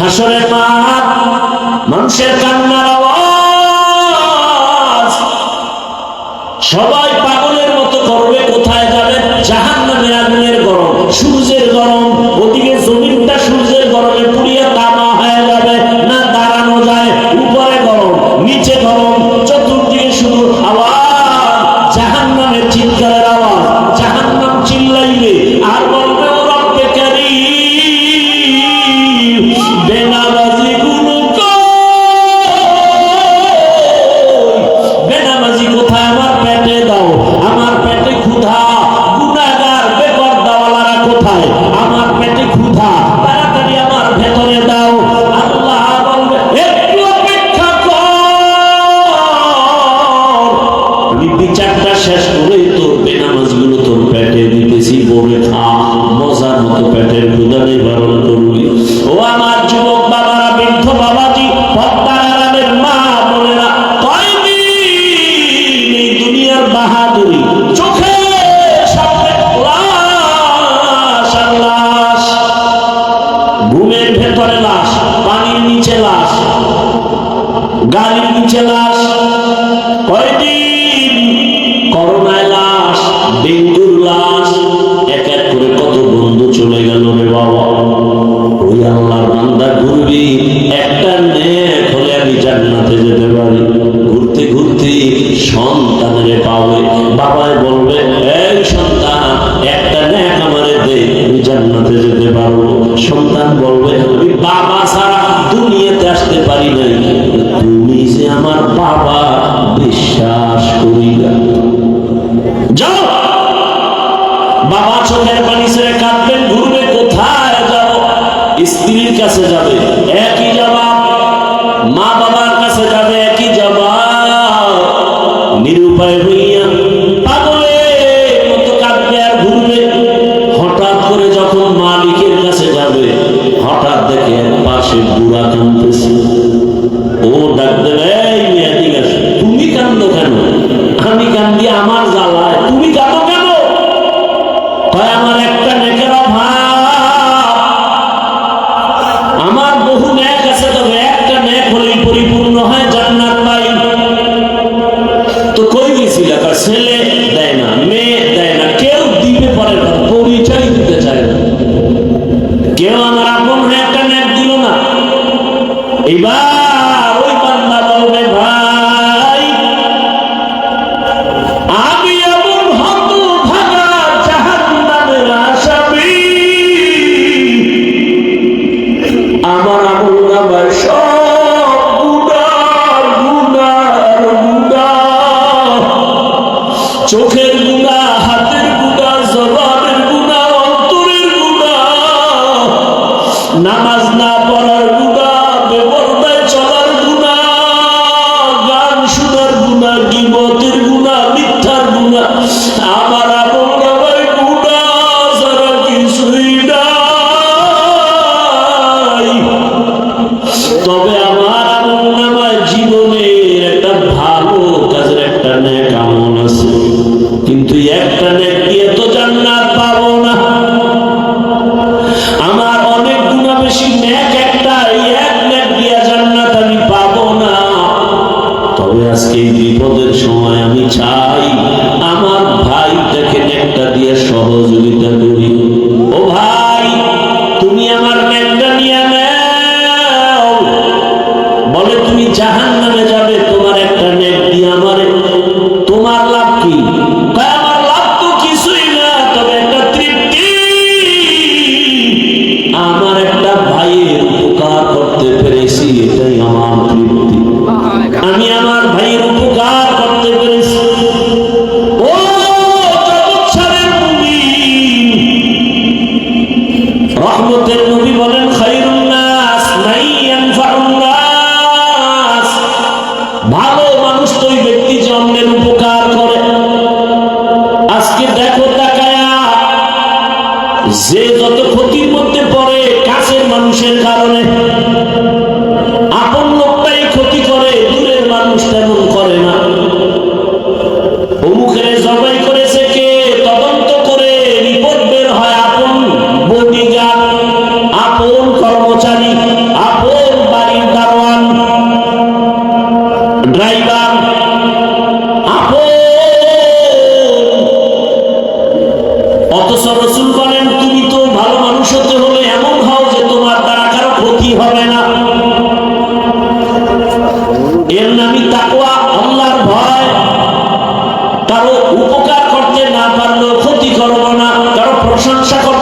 হাসরের মাঠ, মানুষের কান্নার আওয়াজ। সবাই পাগলের মতো করবে, কোথায় যাবে? জাহান আগুনের গরম, সূর্যের গরম কয়দিন করোনায় লাশ ডেঙ্গু কাছে যাবে একই জাহান যে যত ক্ষতির মধ্যে পড়ে কাছের মানুষের কারণে আমি তাকুয়া আল্লাহর ভয়। কারও উপকার করতে না পারলেও ক্ষতি করব না, কারও প্রশংসা করতে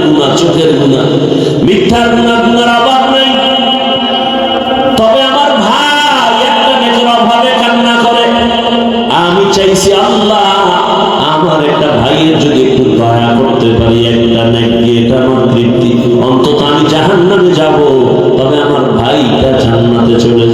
চোখের গুণা। মিথ্যার গুণা গুণার আবার নেই। তবে আমার ভাই একটা মেয়ের অভাবে কান্না করে। আমি চাইছি আল্লাহ আমার একটা ভাইয়ের যদি একটু দয়া করতে পারি, একটা নাকি এটা আমার তৃপ্তি। অন্তত আমি জাহান্নামে যাব, তবে আমার ভাইটা জান্নাতে চলে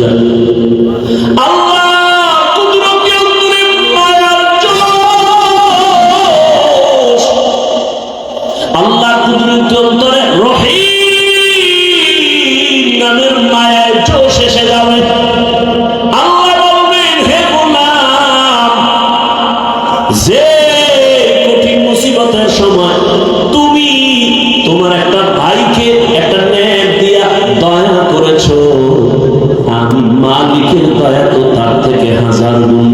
মালিকের দয়া তো তার থেকে হাজার গুণ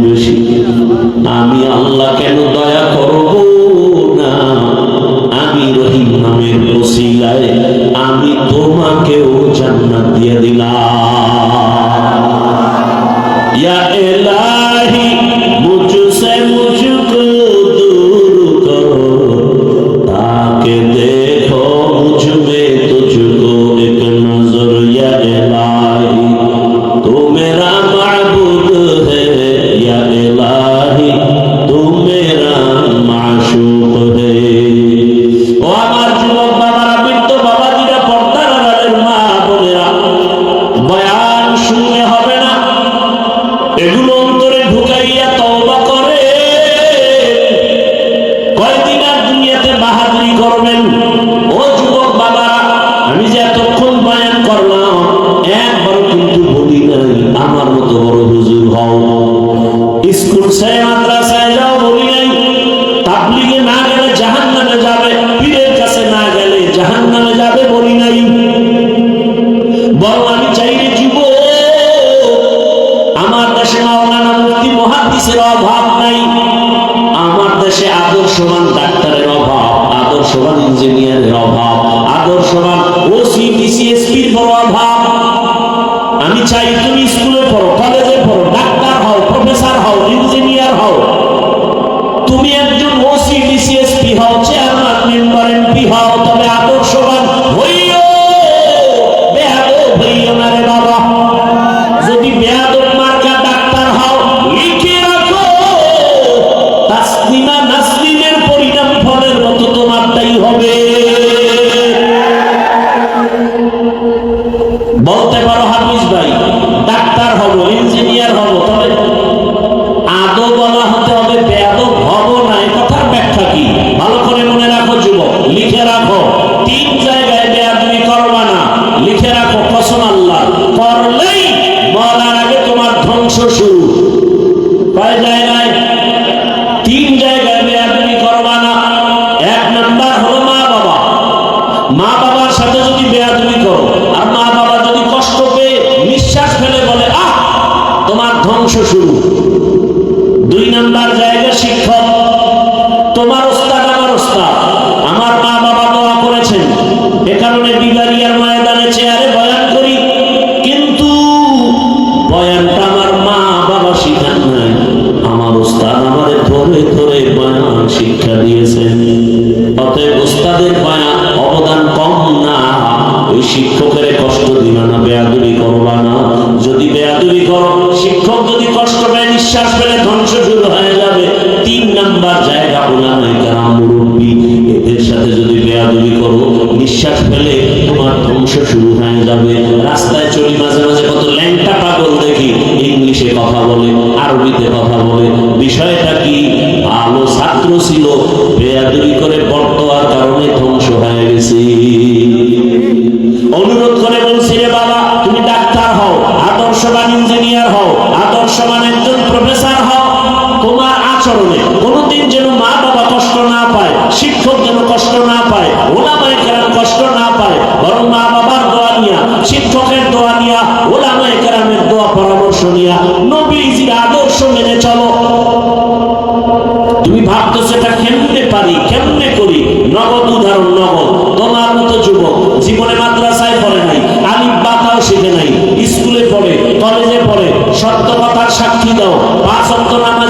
ছাত্র ছিল বেয়াদি করে বর্তমার কারণে ধ্বংস হয়ে গেছে। অনুরোধ করে বলছি রে বাবা, তুমি ডাক্তার হও, আদর্শবান ইঞ্জিনিয়ার হও, আদর্শবান একজন প্রফেসর হও। তোমার আচরণে কোনোদিন যেন মা বাবা কষ্ট না পায়, শিক্ষক যেন কষ্ট না পায়, ওলামায় কেরাম কষ্ট ভাবতেছো কেমনে পারি, কেমনে করি? নগদ উদাহরণ, নগদ। তোমার মতো যুবক জীবনে মাদ্রাসায় পড়ে নাই আলিম বাতাও শিখে নাই, স্কুলে পড়ে, কলেজে পড়ে, সত্য কথার সাক্ষী দাও, পাঁচ অক্ট নামাজি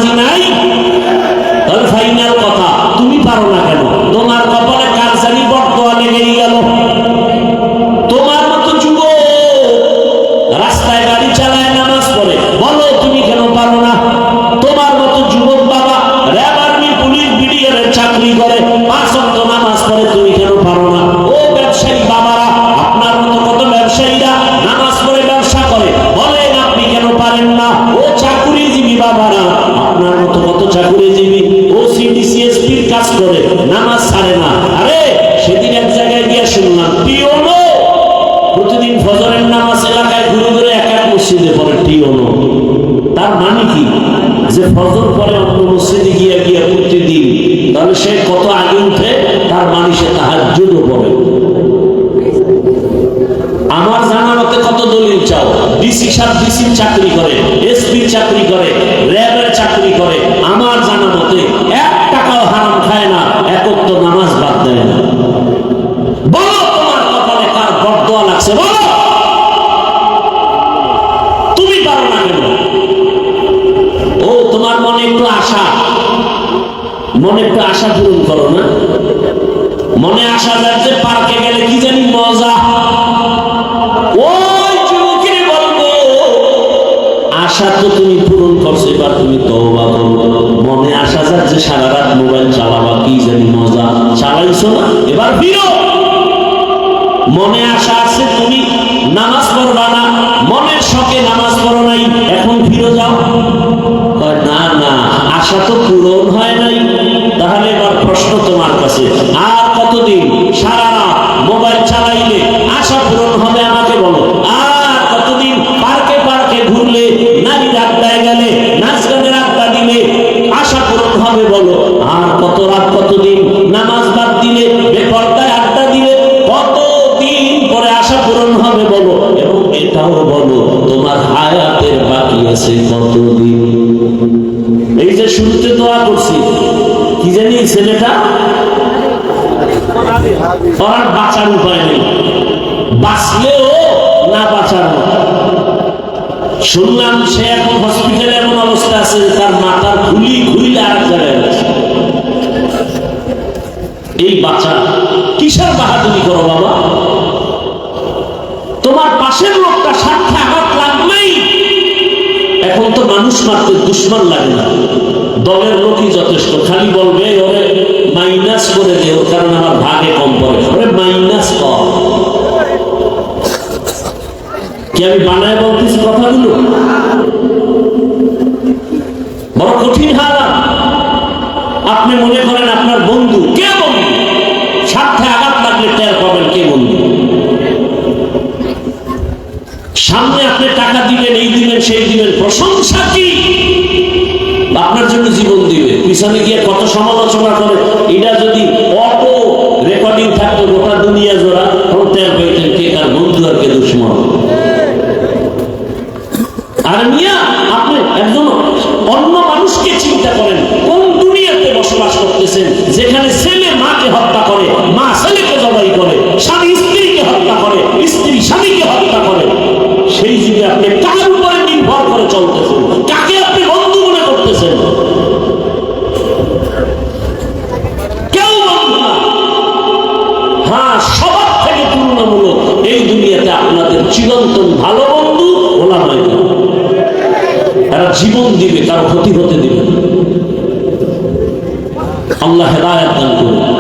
প্রতিদিন ফজরের নামাজ এলাকায় ঘুরে ঘুরে এক এক মসজিদে পড়ে টিওনো তার মানে কি? যে ফজর পরে অন্য মসজিদে গিয়ে গিয়ে প্রতিদিন, তাহলে সে কত আগে উঠে? তার মানে সে তাহার জুড়ো পড়ে। আমার জানা মতে কত দলিল চাও? ডিসি সাহেব ডিসির চাকরি করে এসপি চাকরি করে, র্যাবের চাকরি করে। আমার জানা মতে এক টাকাও হারাম খায় না একক তো নামাজ বাদ দেয় না বলো তোমার কপালে কার বরদোয়া লাগছে বলো তুমি পারো না কেন ও তোমার মনে একটু আশা মনে একটু আশা পূরণ করো না? মনে আশা যাচ্ছে পার্কে গেলে কি জানি মজা। ওই যুবকের আশা তো তুমি পূরণ করছ, এবার তুমি মনে যাচ্ছে সারা রাত মোবাইল চালাবা, কি জানি মজা। চালাইছো না? এবার মনে আছে তুমি নামাজ পড়বা না। মনের শখে নামাজ পড়ো নাই, এখন ফিরে যাও। না না, আশা তো পূরণ হয় প্রশ্ন তোমার শুনলাম সে এখন হসপিটালে এমন অবস্থা আছে তার মাথার খুলি খুইলে আর এই বাচ্চা কিসের বাহাদুরি করো বাবা? তোমার পাশের লোকটা স্বার্থে আঘাত লাগবেই এখন তো মানুষ মারতে দুশ্মন লাগে না। দলের লোকই যথেষ্ট। খালি বলবে, ওরে মাইনাস করে দে ওর কারণে আমার ভাগে কম পড়ে। ওরে মাইনাস কর। কি আমি বানায় বলতেছি কথাগুলো? বড় কঠিন হারাম আপনি মনে করেন আপনার বন্ধু কে বন্ধু? স্বার্থে আঘাত লাগলে টের পাবেন কে বন্ধু? সামনে আপনি টাকা দিবেন, এই দিবেন, সেই দিবেন, প্রশংসা কি? আপনার জন্য জীবন দিবে। পিছনে গিয়ে কত সমালোচনা করে, এটা যদি জীবন দিবে কারও ক্ষতি হতে দিবে। আল্লাহ হেদায়ত দান করুন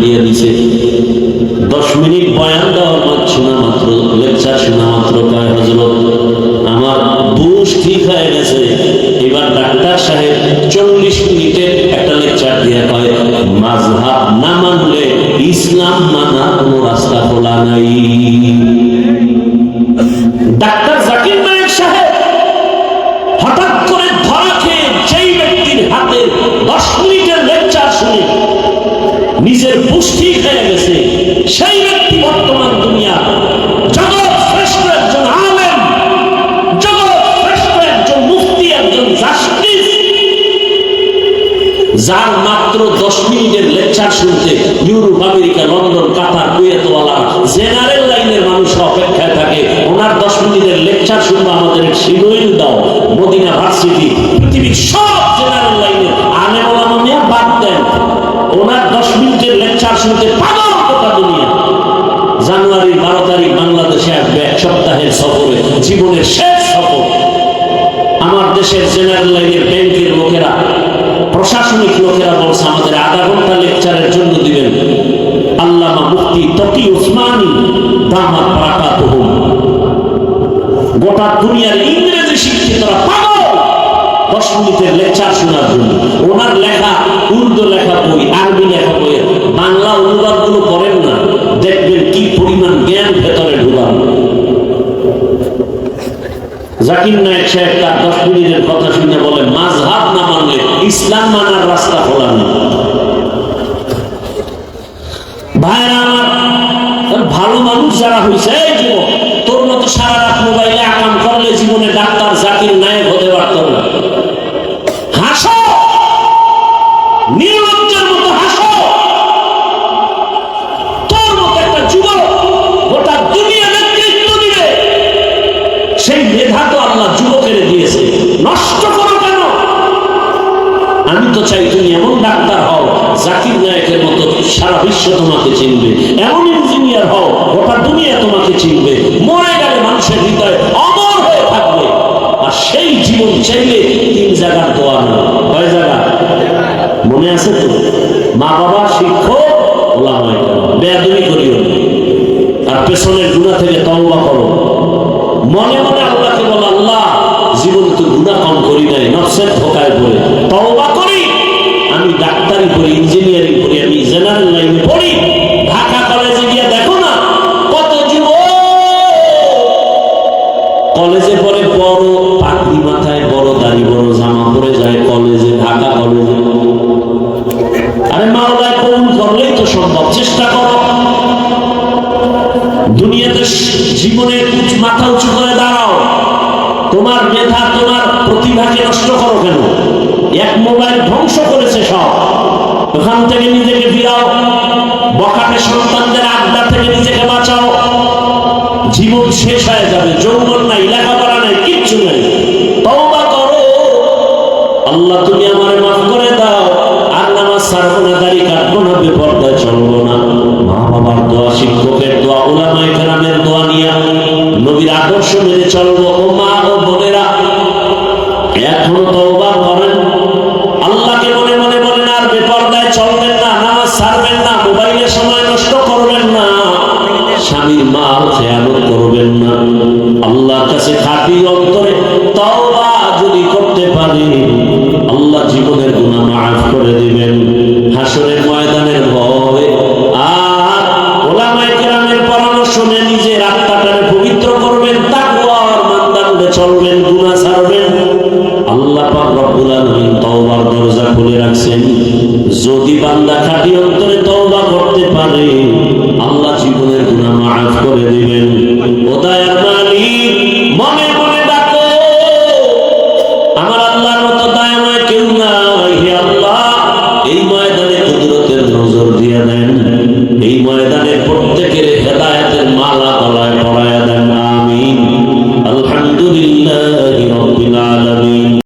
দিয়ে দিছে। দশ মিনিট বয়ান দেওয়ার পর শোনা মাত্র, লেকচার শোনা মাত্র কয় হজরত। আমার বুশ ঠিক হয়ে গেছে। এবার ডাক্তার সাহেব চল্লিশ মিনিটের একটা লেকচার দিয়ে কয় মাঝহাব না মানলে ইসলাম মানা কোনো সেই ব্যক্তি বর্তমান দুনিয়া। জগৎ শ্রেষ্ঠ একজন আলেম, জগৎ শ্রেষ্ঠ একজন মুফতি, একজন জাস্টিস, যার মাত্র দশ মিনিটের লেকচার শুনতে ইউরোপ, আমেরিকা, লন্ডন, কাতার, কুয়েতওয়ালা জেনারেল লাইনের মানুষ অপেক্ষায় থাকে। ওনার দশ মিনিটের লেকচার শুনব আমাদের দাও। মদিনা ভার্সিটি, পৃথিবীর সব জেনারেল লাইনের আনে ওলামিয়া বাদ দেন। ওনার দশ মিনিটের লেকচার শুনতে পাগল জানুয়ারির বারো তারিখ বাংলাদেশে আসবে এক সপ্তাহের সফরে, জীবনের শেষ সফর। আমার দেশের জেনারেল লাইনের ব্যাংকের লোকেরা, প্রশাসনিক লোকেরা বলছে, আমাদের আধা ঘণ্টা লেকচারের জন্য দিবেন। আল্লামা মুফতি তকি উসমানী দামাত পারাকাত গোটা দুনিয়ার ইংরেজি শিক্ষিতরা পাগল। দশ মিনিটের লেকচার শোনার জন্য। ওনার লেখা, উর্দু লেখা বই, আরবি লেখা বই বাংলা অনুবাদগুলো করেন ভেতরে ঢুকান জাকির নায়ক সাহেব তার দশ মিনিটের কথা শুনে বলে মাঝহাব না মানলে ইসলাম মানার রাস্তা খোলা না। ভাইরা আমার ভালো মানুষ যারা হয়েছে তোর মতো সারা রাত মোবাইলে আকাম করলে জীবনে ডাক্তার বিশ্ব তোমাকে চিনবে। এমন ইঞ্জিনিয়ার হও, গোটা দুনিয়া তোমাকে চিনবে। মরে গেলে মানুষের হৃদয়ে অমর হয়ে থাকবে। আর সেই জীবন চাইলে তিন জায়গার দোয়া না কয় জায়গা? মনে আছে তো? মা বাবা, শিক্ষক, ওলামায় করিও। আর পেছনের গুণা থেকে তওবা করো। মনে মনে আল্লাহকে বলো, আল্লাহ, জীবনে তো গুণা কম করি নাই, নফসের ধোকায় পড়ে। তওবা আমি ডাক্তারি পড়ি ইঞ্জিনিয়ারিং পড়ি আমি জেনারেল লাইনে পড়ি। ঢাকা কলেজে গিয়ে দেখো না কত যুব কলেজে পড়ে বড় পাখি মাথায় বড় দাড়ি, বড় জামা পরে যায় কলেজে ঢাকা কলেজে আরে মাওলায় কবুল করলেই তো সম্ভব, চেষ্টা করো। দুনিয়াতে জীবনে মাথা উঁচু করে দাঁড়াও। তোমার মেধা, তোমার প্রতিভাকে নষ্ট করো কেন? এক মোবাইল ধ্বংস করেছে সব। ওখান থেকে নিজেকে ফিরাও বকাটে সন্তানদের আড্ডা থেকে নিজেকে বাঁচাও। জীবন শেষ হয়ে যাবে, যৌবন নাই, লেখাপড়া নাই, কিচ্ছু নাই। করো। আল্লাহ, তুমি মাফ করে দাও। আর না কাটবো না চলবো না। মা বাবার দোয়া, শিক্ষকের দোয়া কেরামের দোয়া নিয়ে নবীর আদর্শ মেনে চলবো। ও মা ও বোনেরা, এখনও তওবা